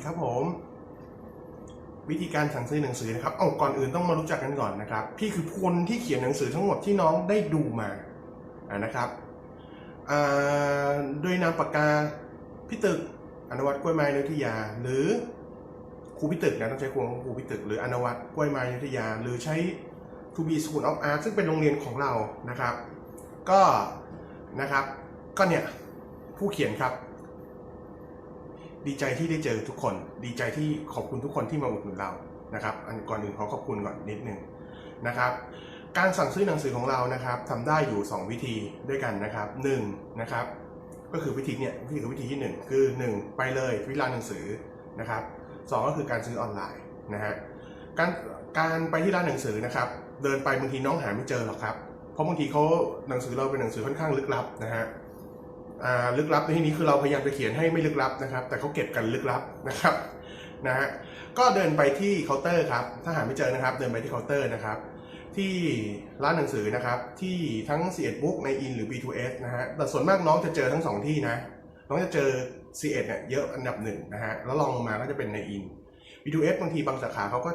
ดีครับผม วิธีการสั่งซื้อหนังสือนะครับเอาก่อนอื่นต้องมารู้จักกันก่อนนะครับ พี่คือคนที่เขียนหนังสือทั้งหมดที่น้องได้ดูมาอ่านะครับโดยนามปากกาพี่ตึกอนวัตกล้วยไม้นิทยา หรือครูพี่ตึกนะต้องใช้ครูของครูพี่ตึก หรืออนวัตกล้วยไม้นิทยา หรือใช้ To be School of Art ซึ่งเป็นโรงเรียนของเรานะครับ ก็นะครับก็เนี่ยผู้เขียนครับ ดีใจที่ได้เจอทุกคน ดีใจที่ขอบคุณทุกคนที่มาอุดหนุนเรานะครับ อันก่อนอื่นขอขอบคุณก่อนนิดนึงนะครับ การสั่งซื้อหนังสือของเรานะครับทำได้อยู่ 2 วิธีด้วยกันนะครับ1นะครับ ก็คือวิธีเนี่ยวิธีคือวิธีที่ 1 คือ 1 ไปเลยที่ร้านหนังสือนะครับสองก็คือการซื้อออนไลน์นะฮะการการไปที่ร้านหนังสือนะครับ เดินไปบางทีน้องหาไม่เจอหรอกครับ เพราะบางทีเขาหนังสือเราเป็นหนังสือค่อนข้างลึกลับนะฮะ ลึกลับในที่นี้คือเราพยายามจะเขียนให้ไม่ลึกลับนะครับ แต่เขาเก็บกันลึกลับนะครับนะฮะก็เดินไปที่เคาน์เตอร์ครับถ้าหาไม่เจอนะครับ เดินไปที่เคาน์เตอร์นะครับ ที่ร้านหนังสือนะครับ ที่ทั้ง c 1 Book ใน In หรือ B2S นะฮะแต่ส่วนมากน้องจะเจอทั้งสองที่นะ น้องจะเจอ c 1เอ็ดเนี่ยเยอะอันดับหนึ่งนะฮะแล้วลองลงมาก็จะเป็นใน In B2S บางทีบางสาขาเขาก็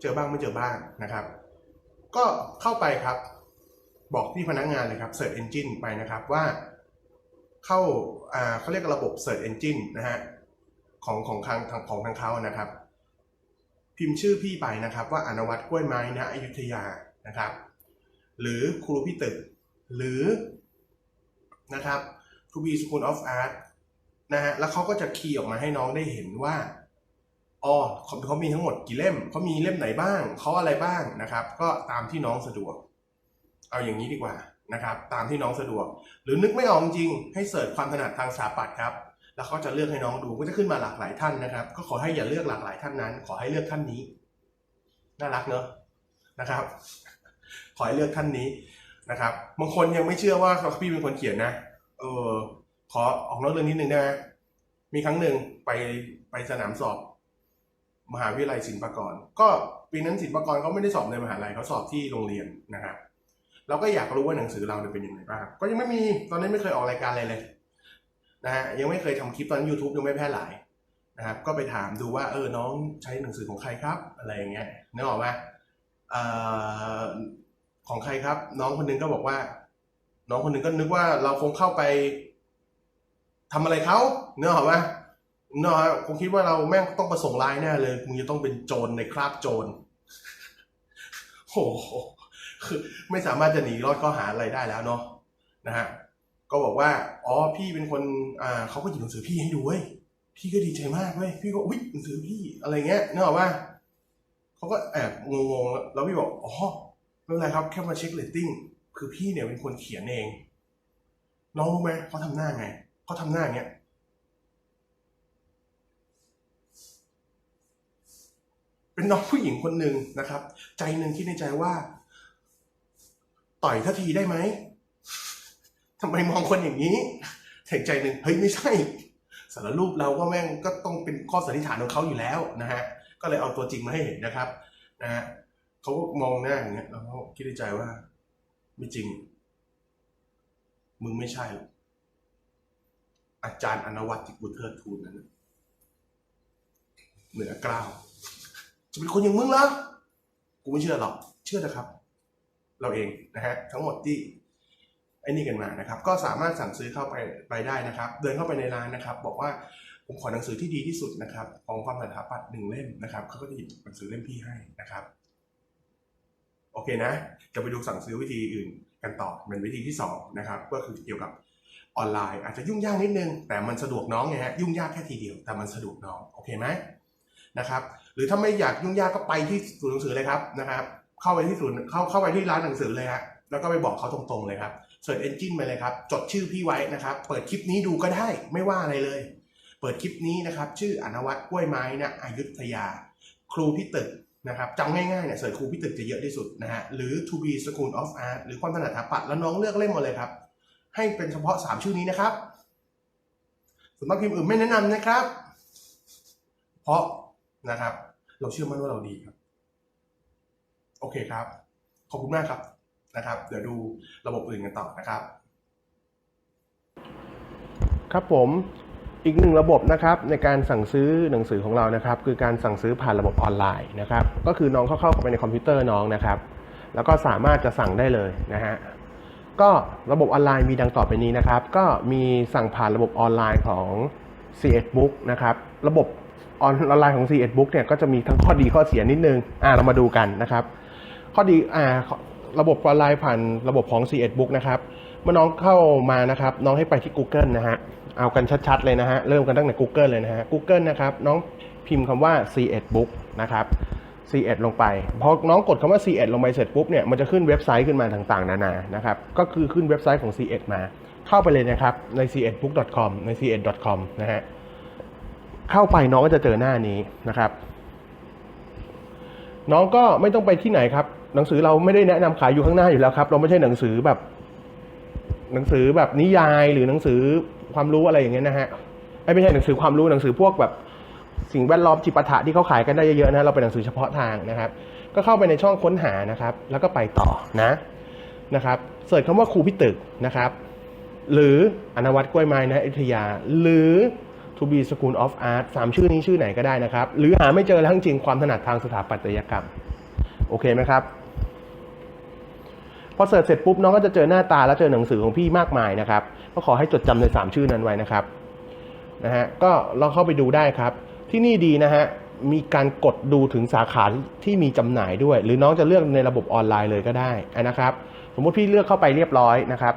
เจอบ้างไม่เจอบ้างนะครับ ก็เข้าไปครับ บอกที่พนักงานเลยครับ Search Engine ไปนะครับว่า เข้าอ่าเขาเรียกระบบ Search Engine นะฮะของของทางของทางเขานะครับ พิมพ์ชื่อพี่ไปนะครับ ว่าอนวัตกล้วยไม้นะอยุธยานะครับ หรือครูพี่ตึก หรือนะครับ To be School of Art นะฮะแล้วเขาก็จะคีย์ออกมาให้น้องได้เห็นว่าอ๋อเขาเขามีทั้งหมดกี่เล่มเขามีเล่มไหนบ้างเขาอะไรบ้างนะครับ ก็ตามที่น้องสะดวก เอาอย่างนี้ดีกว่านะครับ ตามที่น้องสะดวก หรือนึกไม่ออกจริงให้เสิร์ชความถนัดทางสถาปัตย์ครับ แล้วเขาจะเลือกให้น้องดูก็จะขึ้นมาหลากหลายท่านนะครับ ก็ขอให้อย่าเลือกหลากหลายท่านนั้น ขอให้เลือกท่านนี้ น่ารักเนอะนะครับ ขอให้เลือกท่านนี้นะครับบางคนยังไม่เชื่อว่าพี่เป็นคนเขียนนะ เออขอออกนอกเรื่องนิดนึงได้ไหมมีครั้งหนึ่งไปไปสนามสอบ มหาวิทยาลัยศิลปากร ก็ปีนั้นศิลปากรเขาไม่ได้สอบในมหาลัยเขาสอบที่โรงเรียนนะครับ เราก็อยากรู้ว่าหนังสือเราเนี่ยเป็นยังไงบ้าง ก็ยังไม่มีตอนนี้นไม่เคยออกรายการอะไรเลยนะฮะยังไม่เคยทำคลิปตอนน YouTube ยังไม่แพร่หลายนะครับก็ไปถามดูว่าเออน้องใช้หนังสือของใครครับ อะไรอย่างเงี้ยนึกออกไหมอ่อของใครครับ น้องคนหนึงก็บอกว่า น้องคนหนึงก็นึกว่าเราคงเข้าไปทำอะไรเขาเนกออกไหมเนกอะคงคิดว่าเราแม่งต้องประสงค์ร้ายแน่เลยมึงจะต้องเป็นโจรในคราบโจรโอ้โห คือไม่สามารถจะหนีรอดข้อหาอะไรได้แล้วเนาะนะฮะก็บอกว่าอ๋อพี่เป็นคนอ่าเขาก็หยิบหนังสือพี่ให้ดูเว้ยพี่ก็ดีใจมากเว้ยพี่ก็อุ๊ยหนังสือพี่อะไรเงี้ยนึกออกว่าเขาก็แอบงงๆแล้วพี่บอกอ๋อไม่เป็นไรครับแค่มาเช็คเรตติ้งคือพี่เนี่ยเป็นคนเขียนเอง น้องรู้ไหมเขาทำหน้าไงเขาทำหน้าเงี้ยเป็นน้องผู้หญิงคนหนึ่งนะครับ ใจหนึ่งคิดในใจว่า ต่อยทัทีได้ไหมทำไมมองคนอย่างนี้แต่อใจหนึ่งเฮ้ยไม่ใช่สารรูปเราก็แม่งก็ต้องเป็นข้อสันนิษฐานของเขาอยู่แล้วนะฮะก็เลยเอาตัวจริงมาให้เห็นนะครับนะฮะเขาก็มองหน้าอย่างเงี้ยแล้วเขาคิดในใจว่า ไม่จริง มึงไม่ใช่หรอกอาจารย์อนวัตติกุลเทิดทูนนั้นเหนือกล้าวจะเป็นคนอย่างมึงเหรอกูไม่เชื่อหรอก เชื่อนะครับ เราเองนะฮะทั้งหมดที่ไอ้นี่กันมานะครับ ก็สามารถสั่งซื้อเข้าไปไปได้นะครับ เดินเข้าไปในร้านนะครับ บอกว่าผมขอหนังสือที่ดีที่สุดนะครับ ของความสถาปัตย์หนึ่งเล่มนะครับเขาก็จะหยิบหนังสือเล่มพี่ให้นะครับ โอเคนะ จะไปดูสั่งซื้อวิธีอื่นกันต่อเป็นวิธีที่สองนะครับ ก็คือเกี่ยวกับออนไลน์ อาจจะยุ่งยากนิดนึง แต่มันสะดวกน้องไงฮะยุ่งยากแค่ทีเดียว แต่มันสะดวกน้องโอเคไหมนะครับ หรือถ้าไม่อยากยุ่งยากก็ไปที่ศูนย์หนังสือเลยครับนะครับ เข้าไปที่ศูนย์เข้าเข้าไปที่ร้านหนังสือเลยฮะแล้วก็ไปบอกเขาตรงๆเลยครับเสิร์ชเอนจินไปเลยครับ จดชื่อพี่ไว้นะครับ เปิดคลิปนี้ดูก็ได้ไม่ว่าอะไรเลย เปิดคลิปนี้นะครับ ชื่ออนวัตกล้วยไม้นะอายุธยา ครูพี่ตึกนะครับจำง่ายๆเนี่ยเสิร์ชครูพี่ตึกจะเยอะที่สุดนะฮะหรือ to be school of art หรือความถนัดสถาปัตย์แล้วน้องเลือกเล่มมาเลยครับ ให้เป็นเฉพาะ 3 ชื่อนี้นะครับส่วนมากพิมพ์อื่นไม่แนะนำนะครับ เพราะนะครับ เราเชื่อมั่นว่าเราดีครับ โอเคครับ ขอบคุณมากครับนะครับ เดี๋ยวดูระบบอื่นกันต่อนะครับ ครับผมอีกหนึ่งระบบนะครับในการสั่งซื้อหนังสือของเรานะครับ คือการสั่งซื้อผ่านระบบออนไลน์นะครับ ก็คือน้องเข้าเข้าไปในคอมพิวเตอร์น้องนะครับ แล้วก็สามารถจะสั่งได้เลยนะฮะก็ระบบออนไลน์มีดังต่อไปนี้นะครับ ก็มีสั่งผ่านระบบออนไลน์ของ c 1 Book นะครับ ระบบออนไลน์ของ c 1 Book เนี่ยก็จะมีทั้งข้อดีข้อเสียนิดนึงอ่าเรามาดูกันนะครับ ข้อดีอ่าระบบออนไลน์ผ่านระบบของ c 1 Book นะครับ เมื่อน้องเข้ามานะครับ น้องให้ไปที่ Google นะฮะ เอากันชัดๆเลยนะฮะ เริ่มกันตั้งแต่ Google เลยนะฮะ Google นะครับ น้องพิมพ์คำว่า C1 Book นะครับ C1 ลงไป พอน้องกดคำว่า C1 ลงไปเสร็จปุ๊บเนี่ย มันจะขึ้นเว็บไซต์ขึ้นมาต่างๆ นานา นะครับ ก็คือขึ้นเว็บไซต์ของ C1 มา เข้าไปเลยนะครับ ใน c1book.com ใน c1.com นะฮะ เข้าไปน้องก็จะเจอหน้านี้นะครับ น้องก็ไม่ต้องไปที่ไหนครับ หนังสือเราไม่ได้แนะนำขายอยู่ข้างหน้าอยู่แล้วครับ เราไม่ใช่หนังสือแบบ หนังสือแบบนิยายหรือหนังสือความรู้อะไรอย่างเงี้ยนะฮะไม่ใช่หนังสือความรู้หนังสือพวกแบบสิ่งแวดล้อมจิปาถะที่เขาขายกันได้เยอะๆนะเราเป็นหนังสือเฉพาะทางนะครับ ก็เข้าไปในช่องค้นหานะครับ แล้วก็ไปต่อนะนะครับเสิร์ชคำว่าครูพิตึกนะครับ หรืออนวัตกล้วยไม้นะอยุธยา หรือ To be School of Art สามชื่อนี้ชื่อไหนก็ได้นะครับ หรือหาไม่เจอแล้วจริงความถนัดทางสถาปัตยกรรม โอเคไหมครับ อเสิร์ชเสร็จปุ๊บน้องก็จะเจอหน้าตาแล้วเจอหนังสือของพี่มากมายนะครับ ก็ขอให้จดจำใน 3 ชื่อนั้นไว้นะครับนะฮะก็ลองเข้าไปดูได้ครับ ที่นี่ดีนะฮะมีการกดดูถึงสาขาที่มีจำหน่ายด้วย หรือน้องจะเลือกในระบบออนไลน์เลยก็ได้นะครับ สมมุติพี่เลือกเข้าไปเรียบร้อยนะครับ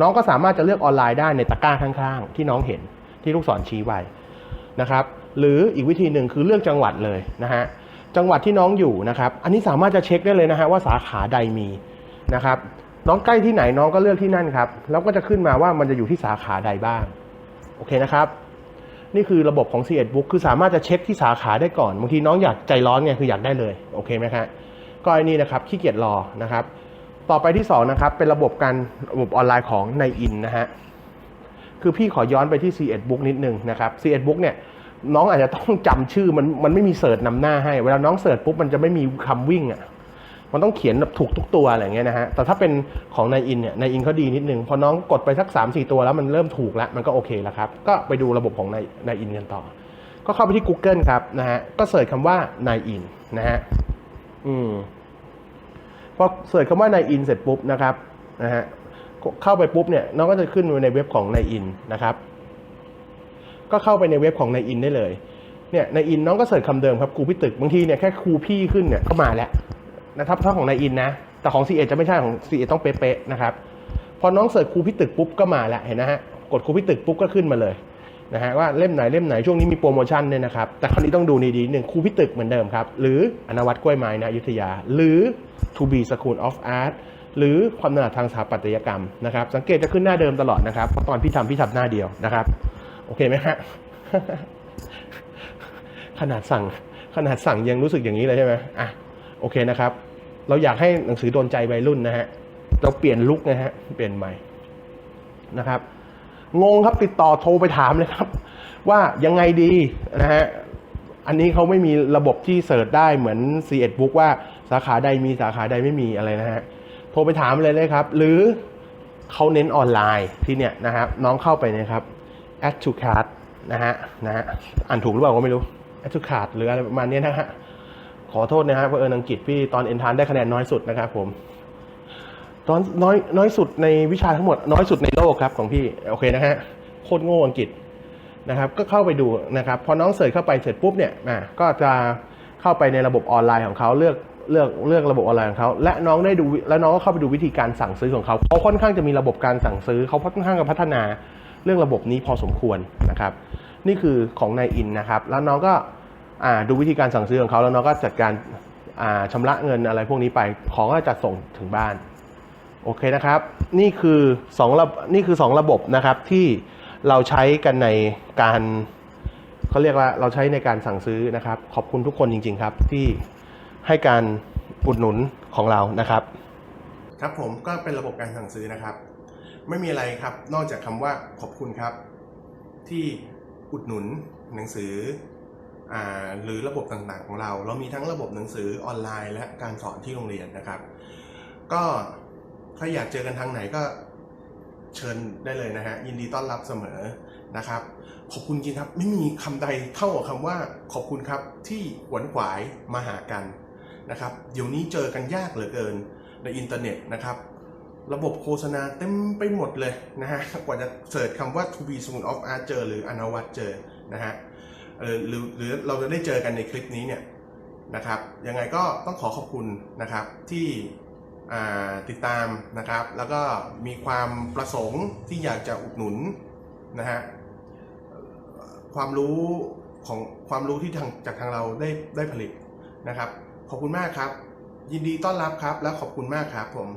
น้องก็สามารถจะเลือกออนไลน์ได้ในตะกร้าข้างๆ ที่น้องเห็นที่ลูกศรชี้ไว้นะครับ หรืออีกวิธีหนึ่งคือเลือกจังหวัดเลยนะฮะจังหวัดที่น้องอยู่นะครับ อันนี้สามารถจะเช็คได้เลยนะฮะว่าสาขาใดมี นะครับ น้องใกล้ที่ไหนน้องก็เลือกที่นั่นครับ แล้วก็จะขึ้นมาว่ามันจะอยู่ที่สาขาใดบ้าง โอเคนะครับ นี่คือระบบของ c 1 Book คือสามารถจะเช็คที่สาขาได้ก่อน บางทีน้องอยากใจร้อนไงคืออยากได้เลย โอเคไหมครับก็อันนี้นะครับ ขี้เกียจรอนะครับ ต่อไปที่2นะครับ เป็นระบบการระบบออนไลน์ของในอินนะฮะ คือพี่ขอย้อนไปที่ c 1 Book นิดนึงนะครับ c 1 Book เนี่ยน้องอาจจะต้องจำชื่อมันมันไม่มีเสิร์ชนำหน้าให้ เวลาน้องเสิร์ชปุ๊บมันจะไม่มีคำวิ่งอะ มันต้องเขียนแบบถูกทุกตัวอะไรเงี้ยนะฮะ แต่ถ้าเป็นของนายอินเนี่ยนายอินเขาดีนิดนึง พอน้องกดไปสัก 3 4 ตัวแล้วมันเริ่มถูกแล้ว มันก็โอเคแล้วครับ ก็ไปดูระบบของนายนายอินกันต่อ ก็เข้าไปที่ Google ครับนะฮะ ก็เสิร์ชคำว่านายอินนะฮะ อืม พอเสิร์ชคำว่านายอินเสร็จปุ๊บนะครับนะฮะ เข้าไปปุ๊บเนี่ยน้องก็จะขึ้นในเว็บของนายอินนะครับ ก็เข้าไปในเว็บของนายอินได้เลย เนี่ยนายอินน้องก็เสิร์ชคำเดิมครับครูพี่ตึก บางทีเนี่ยแค่ครูพี่ขึ้นเนี่ยก็มาแล้ว นะครับถ้าของนายอินนะ แต่ของ c ีเจะไม่ใช่ของ c ีต้องเป๊ะๆนะครับพอน้องเสิร์ชครูพิตึกปุ๊บก็มาแล้วเห็นนะฮะกดครูพิตึกปุ๊บก็ขึ้นมาเลยนะฮะว่าเล่มไหนเล่มไหนช่วงนี้มีโปรโมชั่นเนี่ยนะครับแต่คราวนี้ต้องดูดีๆหนึ่งครูพิตึกเหมือนเดิมครับ หรืออนวัตกล้วยไม้นะยุทธยา หรือ To be School of Art หรือความถนัดทางสถาปัตยกรรมนะครับ สังเกตจะขึ้นหน้าเดิมตลอดนะครับเพราะตอนพี่ทำพี่ทำหน้าเดียวนะครับ โอเคไหมฮะขนาดสั่งขนาดสั่งยังรู้สึกอย่างนี้เลยใช่ไหมอะ โอเคนะครับ เราอยากให้หนังสือโดนใจวัยรุ่นนะฮะ เราเปลี่ยนลุกนะฮะ เปลี่ยนใหม่นะครับ งงครับติดต่อโทรไปถามเลยครับ ว่ายังไงดีนะฮะ อันนี้เขาไม่มีระบบที่เสิร์ชได้เหมือน c 1 Book ว่าสาขาใดมีสาขาใดไม่มีอะไรนะฮะ โทรไปถามเลยเลยครับ หรือเขาเน้นออนไลน์ที่เนี่ยนะครับ น้องเข้าไปนะครับ add to cart นะฮะนะฮะอ่านถูกหรือเปล่าก็ไม่รู้ add to cart หรืออะไรประมาณนี้นะฮะ ขอโทษนะฮะเพราะเอิญอังกฤษพี่ตอนเอ็นทานได้คะแนนน้อยสุดนะครับผมตอนน้อยน้อยสุดในวิชาทั้งหมดน้อยสุดในโลกครับของพี่โอเคนะฮะโคตรโง่อังกฤษนะครับ ก็เข้าไปดูนะครับพอน้องเสิร์ชเข้าไปเสร็จปุ๊บเนี่ยอะก็จะเข้าไปในระบบออนไลน์ของเขาเลือกเลือกเลือกระบบออนไลน์ของเขาและน้องได้ดูแล้วน้องก็เข้าไปดูวิธีการสั่งซื้อของเขาเขาค่อนข้างจะมีระบบการสั่งซื้อเขาค่อนข้างจะพัฒนาเรื่องระบบนี้พอสมควรนะครับ นี่คือของนายอินนะครับ แล้วน้องก็ ดูวิธีการสั่งซื้อของเขาแล้วน้องก็จัดการาชำระเงินอะไรพวกนี้ไปของก็จะส่งถึงบ้านโอเคนะครับ นี่คือ2ระนี่คือ 2 ระบบนะครับที่เราใช้กันในการเขาเรียกว่าเราใช้ในการสั่งซื้อนะครับ ขอบคุณทุกคนจริง ๆ ครับที่ให้การอุดหนุนของเรานะครับ ครับผมก็เป็นระบบการสั่งซื้อนะครับ ไม่มีอะไรครับ นอกจากคำว่าขอบคุณครับ ที่อุดหนุนหนังสือ หรือระบบต่างๆของเรา เรามีทั้งระบบหนังสือออนไลน์ และการสอนที่โรงเรียนนะครับ ก็ถ้าอยากเจอกันทางไหนก็เชิญได้เลยนะฮะยินดีต้อนรับเสมอนะครับ ขอบคุณจริงครับไม่มีคำใดเท่ากับคำว่าขอบคุณครับที่ขวนขวายมาหากันนะครับเดี๋ยวนี้เจอกันยากเหลือเกินในอินเทอร์เน็ตนะครับ ระบบโฆษณาเต็มไปหมดเลยนะฮะกว่าจะเสิร์ชคำว่า to be soon of art เจอหรืออนวัตเจอนะฮะ หรือหรือเราจะได้เจอกันในคลิปนี้เนี่ยนะครับ ยังไงก็ต้องขอขอบคุณนะครับที่ติดตามนะครับ แล้วก็มีความประสงค์ที่อยากจะอุดหนุนนะฮะความรู้ของความรู้ที่ทางจากทางเราได้ได้ผลิตนะครับ ขอบคุณมากครับ ยินดีต้อนรับครับ และขอบคุณมากครับผม